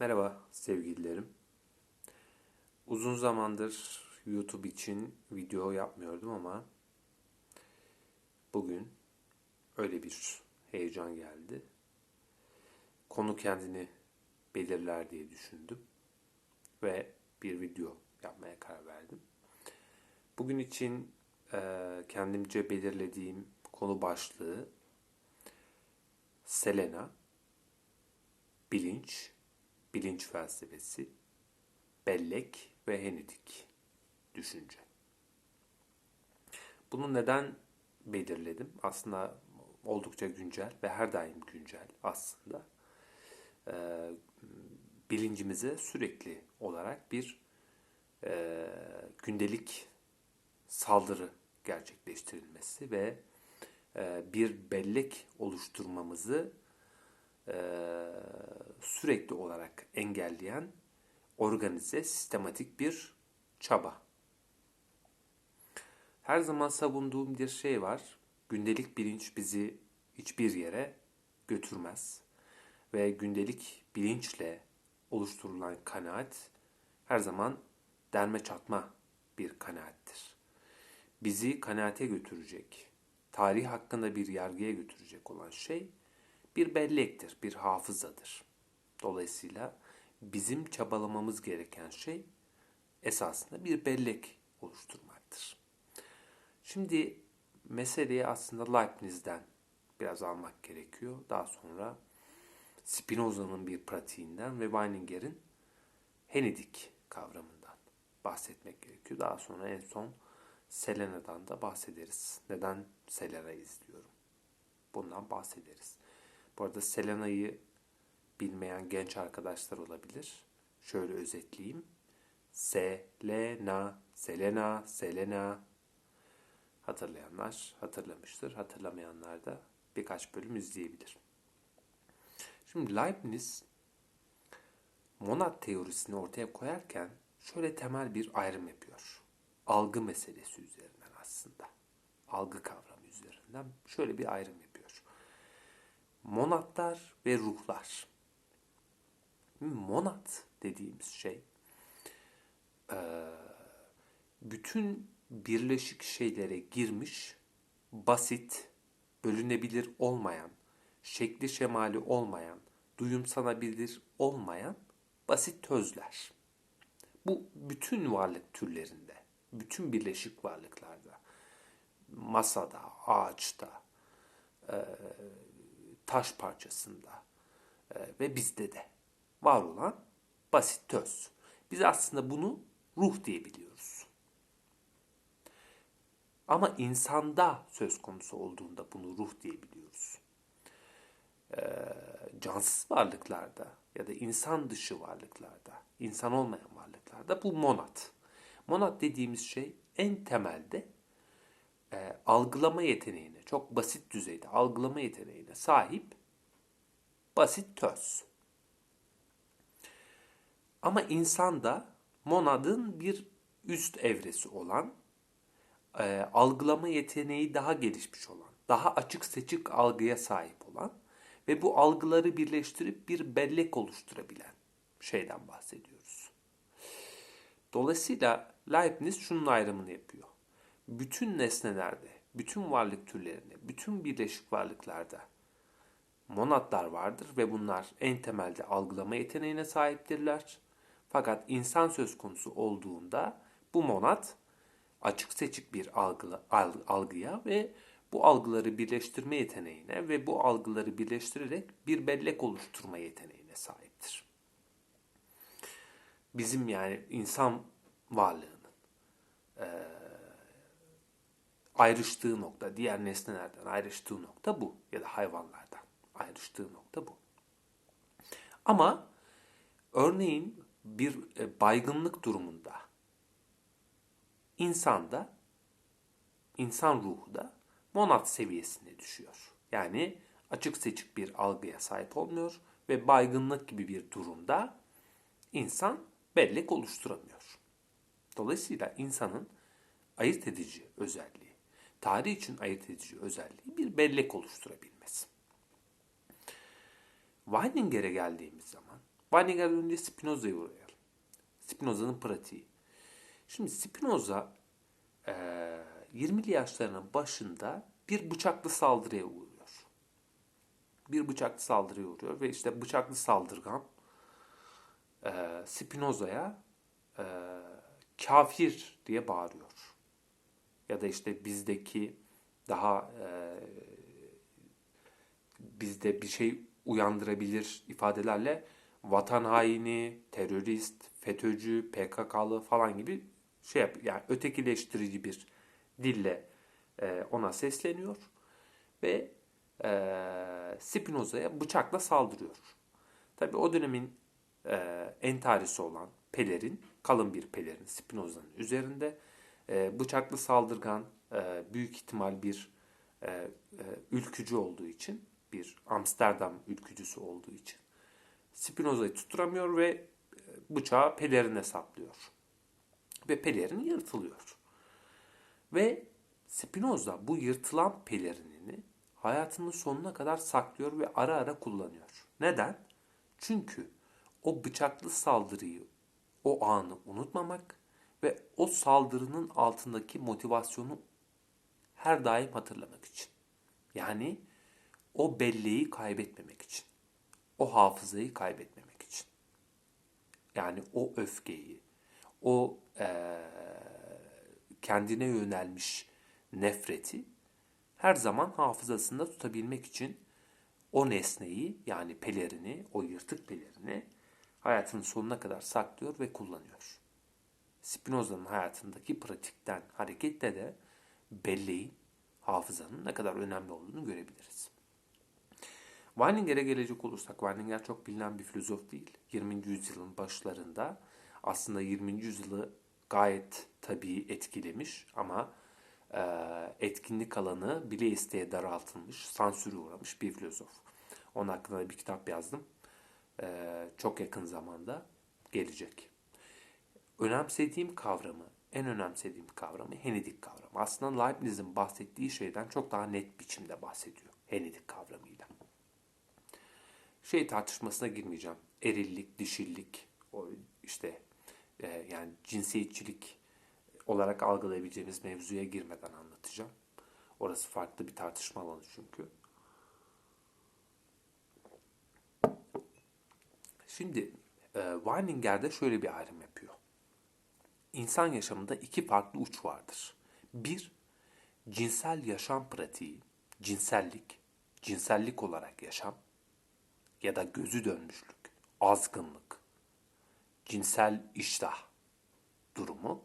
Merhaba sevgililerim. Uzun zamandır YouTube için video yapmıyordum ama bugün öyle bir heyecan geldi. Konu kendini belirler diye düşündüm ve bir video yapmaya karar verdim. Bugün için e, kendimce belirlediğim konu başlığı Selena, bilinç, bilinç felsefesi, bellek ve henetik düşünce. Bunu neden belirledim? Aslında oldukça güncel ve her daim güncel aslında. Ee, bilincimize sürekli olarak bir e, gündelik saldırı gerçekleştirilmesi ve e, bir bellek oluşturmamızı sürekli olarak engelleyen organize, sistematik bir çaba. Her zaman savunduğum bir şey var. Gündelik bilinç bizi hiçbir yere götürmez. Ve gündelik bilinçle oluşturulan kanaat her zaman derme çatma bir kanaattir. Bizi kanaate götürecek, tarih hakkında bir yargıya götürecek olan şey bir bellektir, bir hafızadır. Dolayısıyla bizim çabalamamız gereken şey esasında bir bellek oluşturmaktır. Şimdi meseleyi aslında Leibniz'den biraz almak gerekiyor. Daha sonra Spinoza'nın bir pratiğinden ve Weininger'in Henedik kavramından bahsetmek gerekiyor. Daha sonra en son Selena'dan da bahsederiz. Neden Selena'yı izliyorum? Bundan bahsederiz. Bu arada Selena'yı bilmeyen genç arkadaşlar olabilir. Şöyle özetleyeyim. Selena, Selena, Selena. Hatırlayanlar hatırlamıştır. Hatırlamayanlar da birkaç bölüm izleyebilir. Şimdi Leibniz monad teorisini ortaya koyarken şöyle temel bir ayrım yapıyor. Algı meselesi üzerinden aslında. Algı kavramı üzerinden şöyle bir ayrım yapıyor. Monatlar ve ruhlar. Monat dediğimiz şey bütün birleşik şeylere girmiş, basit, bölünebilir olmayan, şekli şemali olmayan, duyumsanabilir olmayan basit tözler. Bu bütün varlık türlerinde, bütün birleşik varlıklarda, masada, ağaçta, taş parçasında ve bizde de var olan basit töz. Biz aslında bunu ruh diyebiliyoruz. Ama insanda söz konusu olduğunda bunu ruh diyebiliyoruz. Ee, cansız varlıklarda ya da insan dışı varlıklarda, insan olmayan varlıklarda bu monat. Monat dediğimiz şey en temelde e, algılama yeteneğine, çok basit düzeyde algılama yeteneğine sahip basit töz. Ama insanda monadın bir üst evresi olan, e, algılama yeteneği daha gelişmiş olan, daha açık seçik algıya sahip olan ve bu algıları birleştirip bir bellek oluşturabilen şeyden bahsediyoruz. Dolayısıyla Leibniz şunun ayrımını yapıyor. Bütün nesnelerde, bütün varlık türlerinde, bütün birleşik varlıklarda monadlar vardır ve bunlar en temelde algılama yeteneğine sahiptirler. Fakat insan söz konusu olduğunda bu monad açık seçik bir algı, algıya ve bu algıları birleştirme yeteneğine ve bu algıları birleştirerek bir bellek oluşturma yeteneğine sahiptir. Bizim yani insan varlığının e, ayrıştığı nokta, diğer nesnelerden ayrıştığı nokta bu ya da hayvanlardan ayrıştığı nokta bu. Ama örneğin bir e, baygınlık durumunda insanda, insan ruhu da monad seviyesine düşüyor. Yani açık seçik bir algıya sahip olmuyor ve baygınlık gibi bir durumda insan bellek oluşturamıyor. Dolayısıyla insanın ayırt edici özelliği, tarih için ayırt edici özelliği bir bellek oluşturabilmesi. Weininger'e geldiğimiz zaman Weininger'den önce Spinoza'ya uğrayalım. Spinoza'nın pratiği. Şimdi Spinoza e, 20'li yaşlarının başında bir bıçaklı saldırıya uğruyor. Bir bıçaklı saldırıya uğruyor ve işte bıçaklı saldırgan e, Spinoza'ya e, kafir diye bağırıyor. Ya da işte bizdeki daha e, bizde bir şey uyandırabilir ifadelerle vatan haini, terörist, FETÖ'cü, PKK'lı falan gibi şey yap yani ötekileştirici bir dille e, ona sesleniyor ve e, Spinoza'ya bıçakla saldırıyor. Tabi o dönemin e, entarisi olan pelerin, kalın bir pelerin Spinoza'nın üzerinde e, bıçaklı saldırgan e, büyük ihtimal bir e, e, ülkücü olduğu için, bir Amsterdam ülkücüsü olduğu için Spinoza'yı tutturamıyor ve bıçağı pelerine saplıyor. Ve pelerin yırtılıyor. Ve Spinoza bu yırtılan pelerinini hayatının sonuna kadar saklıyor ve ara ara kullanıyor. Neden? Çünkü o bıçaklı saldırıyı, o anı unutmamak ve o saldırının altındaki motivasyonu her daim hatırlamak için. Yani o belleği kaybetmemek için. O hafızayı kaybetmemek için. Yani o öfkeyi, o e, kendine yönelmiş nefreti her zaman hafızasında tutabilmek için o nesneyi yani pelerini, o yırtık pelerini hayatının sonuna kadar saklıyor ve kullanıyor. Spinoza'nın hayatındaki pratikten hareketle de belleğin, hafızanın ne kadar önemli olduğunu görebiliriz. Weininger'e gelecek olursak, Weininger çok bilinen bir filozof değil. 20. yüzyılın başlarında aslında 20. yüzyılı gayet tabii etkilemiş ama e, etkinlik alanı bile isteye daraltılmış, sansüre uğramış bir filozof. Onun hakkında bir kitap yazdım. E, çok yakın zamanda gelecek. Önemsediğim kavramı, en önemsediğim kavramı Henedik kavramı. Aslında Leibniz'in bahsettiği şeyden çok daha net biçimde bahsediyor Henedik kavramıyla. Şey tartışmasına girmeyeceğim. Erillik, dişillik, o işte e, yani cinsiyetçilik olarak algılayabileceğimiz mevzuya girmeden anlatacağım. Orası farklı bir tartışma alanı çünkü. Şimdi e, Weininger'de şöyle bir ayrım yapıyor. İnsan yaşamında iki farklı uç vardır. Bir, cinsel yaşam pratiği, cinsellik, cinsellik olarak yaşam ya da gözü dönmüşlük, azgınlık, cinsel iştah durumu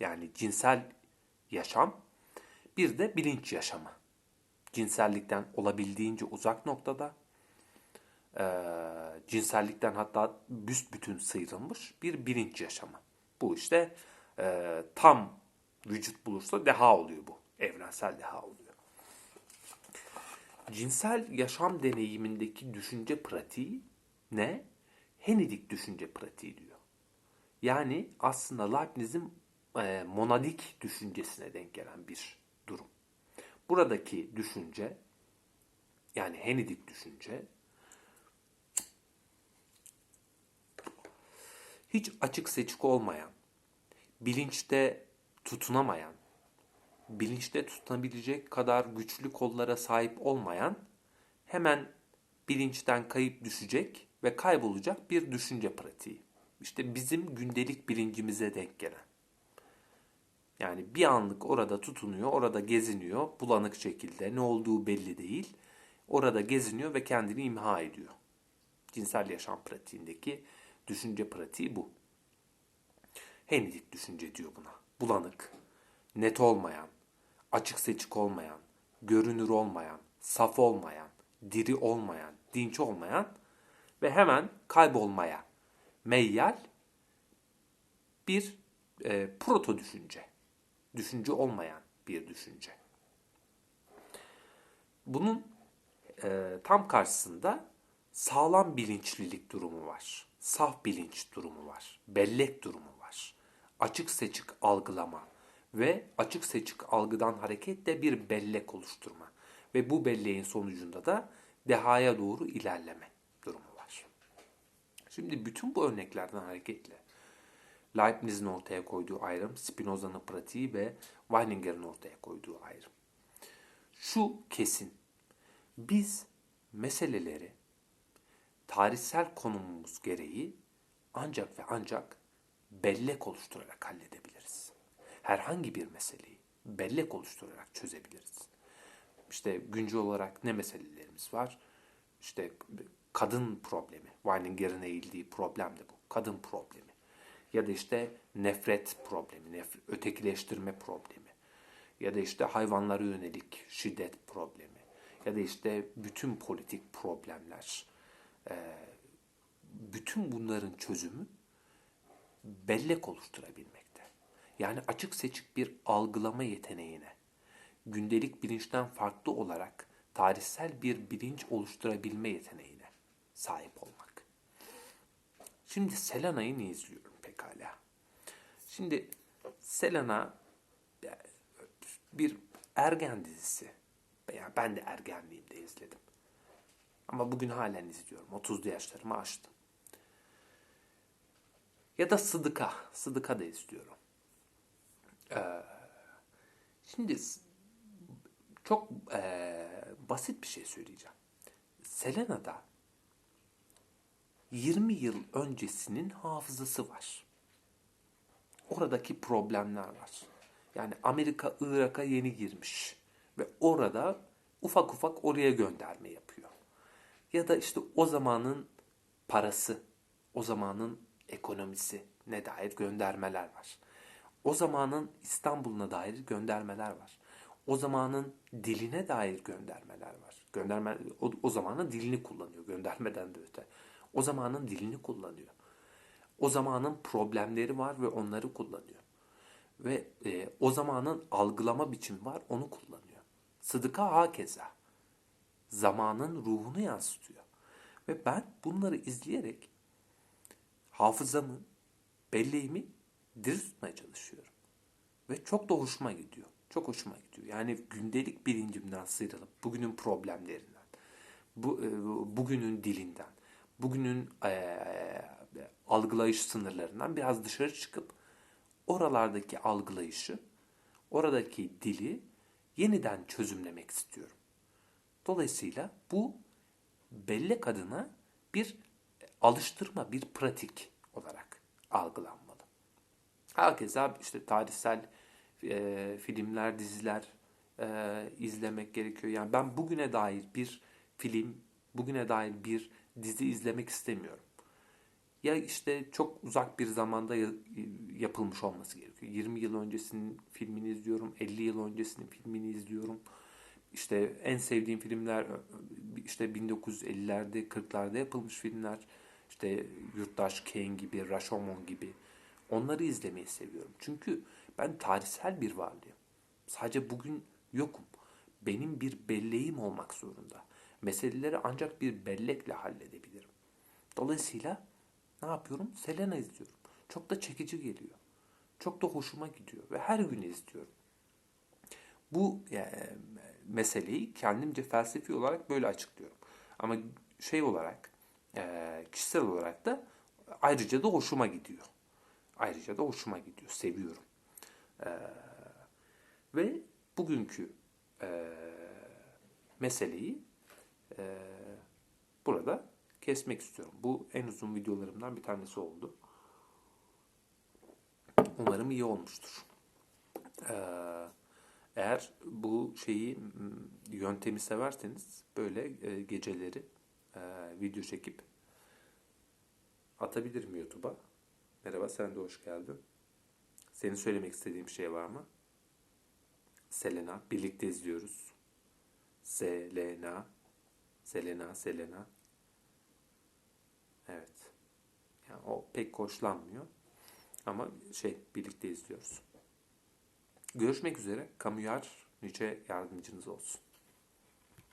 yani cinsel yaşam bir de bilinç yaşamı. Cinsellikten olabildiğince uzak noktada e, cinsellikten hatta büsbütün sıyrılmış bir bilinç yaşamı. Bu işte e, tam vücut bulursa deha oluyor bu. Evrensel deha oluyor. Cinsel yaşam deneyimindeki düşünce pratiği ne? Henidik düşünce pratiği diyor. Yani aslında Leibniz'in e, monadik düşüncesine denk gelen bir durum. Buradaki düşünce yani Henidik düşünce hiç açık seçik olmayan, bilinçte tutunamayan, bilinçte tutunabilecek kadar güçlü kollara sahip olmayan, hemen bilinçten kayıp düşecek ve kaybolacak bir düşünce pratiği. İşte bizim gündelik bilincimize denk gelen. Yani bir anlık orada tutunuyor, orada geziniyor, bulanık şekilde, ne olduğu belli değil. Orada geziniyor ve kendini imha ediyor. Cinsel yaşam pratiğindeki düşünce pratiği bu. Henidik düşünce diyor buna. Bulanık, net olmayan, açık seçik olmayan, görünür olmayan, saf olmayan, diri olmayan, dinç olmayan ve hemen kaybolmaya meyyal bir e, proto düşünce. Düşünce olmayan bir düşünce. Bunun e, tam karşısında sağlam bilinçlilik durumu var. Saf bilinç durumu var. Bellek durumu. Açık seçik algılama ve açık seçik algıdan hareketle bir bellek oluşturma. Ve bu belleğin sonucunda da dehaya doğru ilerleme durumu var. Şimdi bütün bu örneklerden hareketle Leibniz'in ortaya koyduğu ayrım, Spinoza'nın pratiği ve Weininger'in ortaya koyduğu ayrım. Şu kesin. Biz meseleleri tarihsel konumumuz gereği ancak ve ancak bellek oluşturarak halledebiliriz. Herhangi bir meseleyi bellek oluşturarak çözebiliriz. İşte güncel olarak ne meselelerimiz var? İşte kadın problemi. Weininger'in eğildiği problem de bu. Kadın problemi. Ya da işte nefret problemi, nefret, ötekileştirme problemi. Ya da işte hayvanlara yönelik şiddet problemi. Ya da işte bütün politik problemler. Bütün bunların çözümü bellek oluşturabilmekte. Yani açık seçik bir algılama yeteneğine, gündelik bilinçten farklı olarak tarihsel bir bilinç oluşturabilme yeteneğine sahip olmak. Şimdi Selena'yı izliyorum pekala. Şimdi Selena bir ergen dizisi. Yani ben de ergenliğimde izledim. Ama bugün halen izliyorum. 30'lu yaşlarımı aştım. Ya da Sıdıka. Sıdıka da izliyorum. Ee, şimdi çok e, basit bir şey söyleyeceğim. Selena'da 20 yıl öncesinin hafızası var. Oradaki problemler var. Yani Amerika Irak'a yeni girmiş ve orada ufak ufak oraya gönderme yapıyor. Ya da işte o zamanın parası, o zamanın ekonomisi ne dair göndermeler var. O zamanın İstanbul'una dair göndermeler var. O zamanın diline dair göndermeler var. Gönderme o, o zamanın dilini kullanıyor göndermeden de öte. O zamanın dilini kullanıyor. O zamanın problemleri var ve onları kullanıyor. Ve e, o zamanın algılama biçimi var onu kullanıyor. Sıdıka hakeza. Zamanın ruhunu yansıtıyor. Ve ben bunları izleyerek hafızamı, belleğimi diri tutmaya çalışıyorum. Ve çok da hoşuma gidiyor. Çok hoşuma gidiyor. Yani gündelik bilincimden sıyrılıp bugünün problemlerinden, bu, e, bugünün dilinden, bugünün e, algılayış sınırlarından biraz dışarı çıkıp oralardaki algılayışı, oradaki dili yeniden çözümlemek istiyorum. Dolayısıyla bu bellek adına bir alıştırma, bir pratik olarak algılanmalı. Herkese işte tarihsel e, filmler, diziler e, izlemek gerekiyor. Yani ben bugüne dair bir film, bugüne dair bir dizi izlemek istemiyorum. Ya işte çok uzak bir zamanda yapılmış olması gerekiyor. 20 yıl öncesinin filmini izliyorum, 50 yıl öncesinin filmini izliyorum. İşte en sevdiğim filmler işte 1950'lerde, 40'larda yapılmış filmler. İşte Yurttaş Kane gibi, Rashomon gibi. Onları izlemeyi seviyorum. Çünkü ben tarihsel bir varlığım. Sadece bugün yokum. Benim bir belleğim olmak zorunda. Meseleleri ancak bir bellekle halledebilirim. Dolayısıyla ne yapıyorum? Selena izliyorum. Çok da çekici geliyor. Çok da hoşuma gidiyor ve her gün izliyorum. Bu e, meseleyi kendimce felsefi olarak böyle açıklıyorum. Ama şey olarak, e, kişisel olarak da ayrıca da hoşuma gidiyor. Ayrıca da hoşuma gidiyor, seviyorum. E, ve bugünkü e, meseleyi e, burada kesmek istiyorum. Bu en uzun videolarımdan bir tanesi oldu. Umarım iyi olmuştur. Ee, eğer bu şeyi yöntemi severseniz böyle e, geceleri e, video çekip atabilirim YouTube'a. Merhaba sen de hoş geldin. Senin söylemek istediğin bir şey var mı? Selena. Birlikte izliyoruz. Selena. Selena, Selena. Evet. Yani o pek hoşlanmıyor. Ama şey birlikte izliyoruz. Görüşmek üzere. Kamuyar Nice yardımcınız olsun.